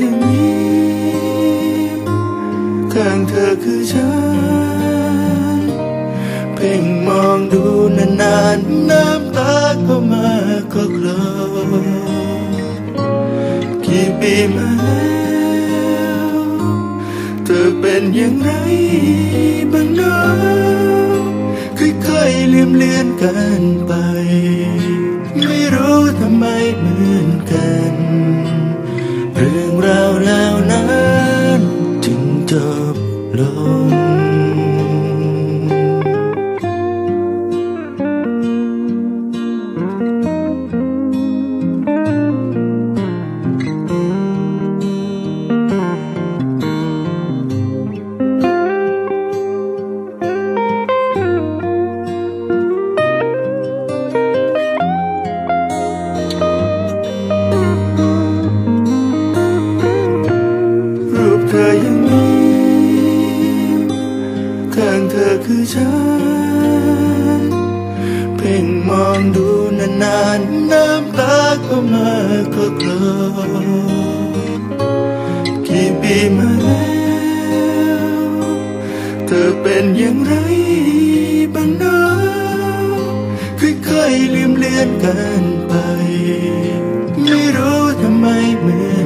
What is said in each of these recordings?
รูปเธอยังมีข้างเธอคือฉัน เพ่งมองดูนานๆน้ำตาก็มาก็คลอกี่ปีมาแล้วเธอเป็นอย่างไรบ้างเนาะค่อยๆลี่ยมเลือนกันไป ไม่รู้ทำไมเหมือนกัน เรื่องราวแล้ว อยังมีข้างเธอคือฉัน เพ่งมองดูนานๆน้ำตาก็มาก็กลอกี่ปีมาแล้ว เธอเป็นอย่างไรบ้างเนะค่อยๆลืมเลือนกันไป ไม่รู้ทำไมเหมือน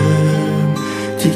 ิ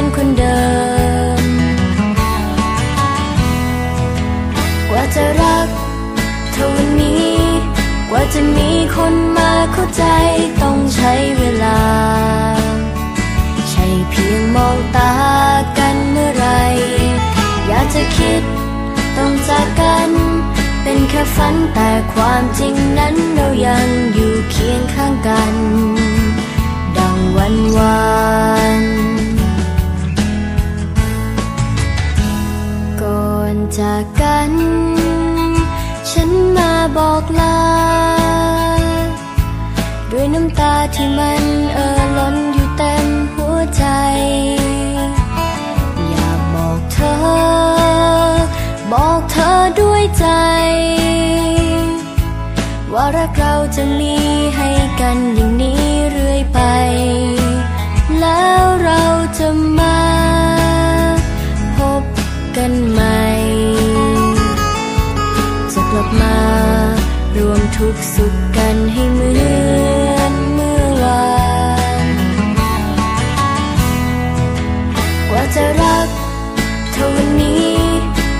อนคนเดิม กว่าจะรักเท่าวันนี้ กว่าจะมีคนมาเข้าใจต้องใช้เวลา ใช่เพียงมองตากันเมื่อไร อยากจะคิดต้องจากกัน เป็นแค่ฝันแต่ความจริงนั้นเรายังอยู่เคียง วยใจ ว่ารักเราจะมีให้กันอย่างนี้เรื่อยไป แล้วเราจะมาพบกันใหม่จะกลับมารวมทุกสุขกันให้เหมือนเมื่อวานว่าจะรักเท่านี้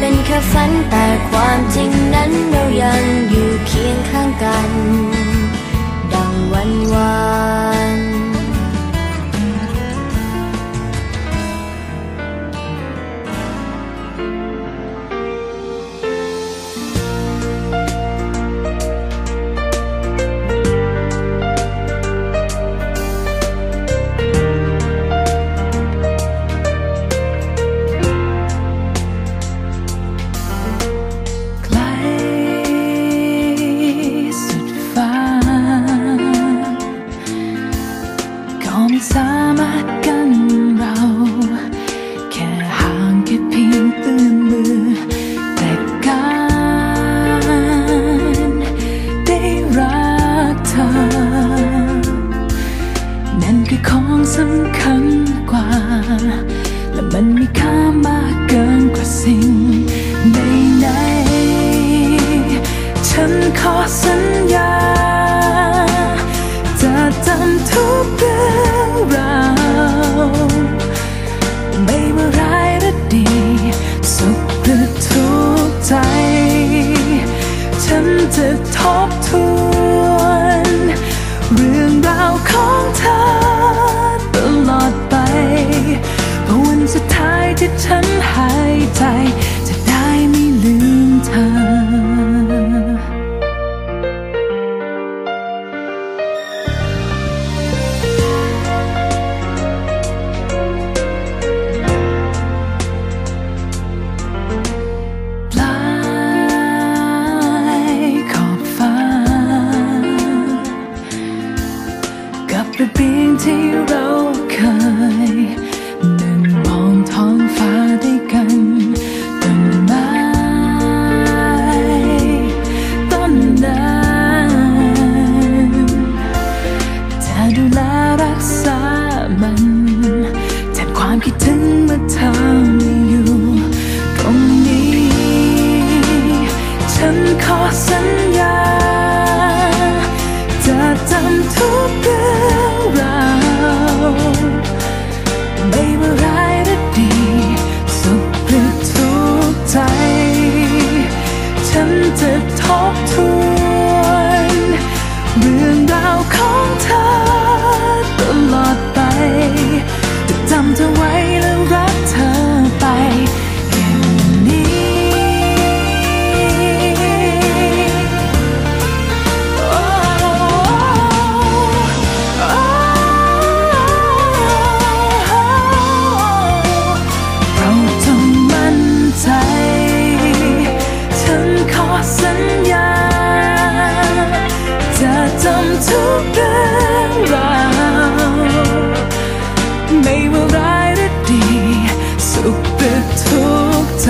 เป็นแค่ฝันแต่ความจริงนั้นเรายังอยู่เคียงข้างกัน ดังวันวาน สำคัญกว่า และมันมีค่ามากเกินกว่าสิ่งใดๆฉันขอสัญญา กับระเบียงที่เราเคย ทุกใจ